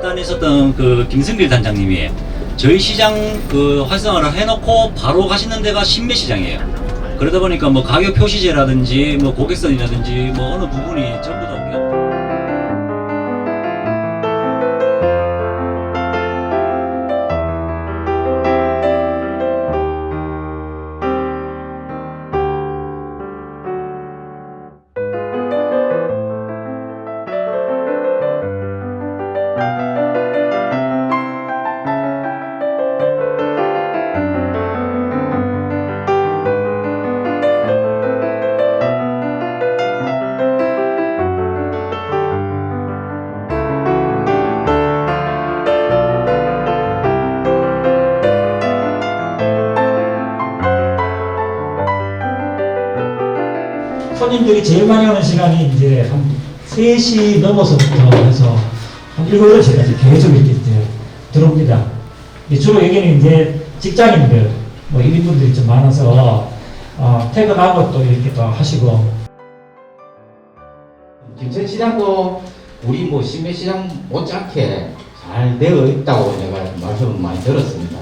앞단에 있었던 그 김승길 단장님이 저희 시장 그 활성화를 해놓고 바로 가시는 데가 신매 시장이에요. 그러다 보니까 뭐 가격 표시제라든지 뭐 고객선이라든지 뭐 어느 부분이 전부 다 우리가 손님들이 제일 많이 오는 시간이 이제 한 3시 넘어서부터 해서 한 7, 8시까지 계속 이렇게 이제 들어옵니다. 주로 여기는 이제 직장인들, 뭐 일인분들이 좀 많아서 어, 퇴근하고 또 이렇게 또 하시고 김천시장도 우리 뭐 신매시장 못지않게 잘 되어 있다고 내가 말씀을 많이 들었습니다.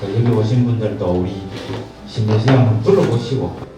그래서 여기 오신 분들도 우리 신매시장 한번 둘러보시고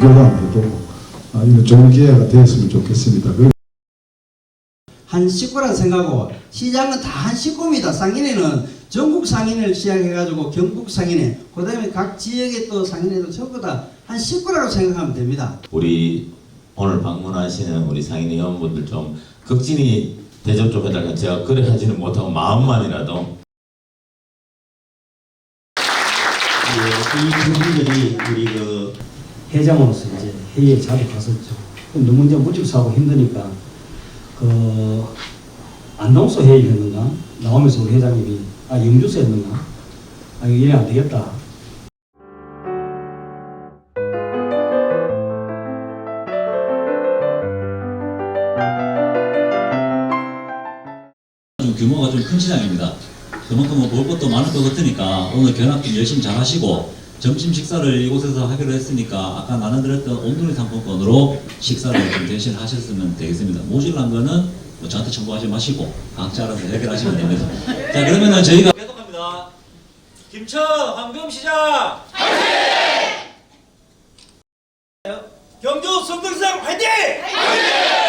교감에도 아, 이런 좋은 기회가 되었으면 좋겠습니다. 한 식구란 생각하고 시장은 다 한 식구입니다. 상인회는 전국 상인을 시작해가지고 경북 상인회, 그 다음에 각 지역의 또 상인회도 전부 다 한 식구라고 생각하면 됩니다. 우리 오늘 방문하시는 우리 상인 회원분들 좀 극진히 대접 좀 해달라 제가 그래 하지는 못하고 마음만이라도 이 주민들이 우리 그 회장으로서 이제 회의에 자주 갔었죠. 이제 무직사하고 힘드니까 그 안동서 회의였는가 나오면서 우리 회장님이 아 영주서 했는가 아 이래 안 되겠다. 좀 규모가 좀 큰 시장입니다. 그만큼 뭐 볼 것도 많을 것 같으니까 오늘 견학 좀 열심히 잘 하시고 점심 식사를 이곳에서 하기로 했으니까 아까 나눠드렸던 온누리 상품권으로 식사를 좀 대신 하셨으면 되겠습니다. 모질란 거는 뭐 저한테 청구하지 마시고 각자 알아서 해결하시면 됩니다. 자 그러면은 저희가 계속합니다. 김천 황금시장 화이팅! 경주 성덕시장 화이팅! 화이팅!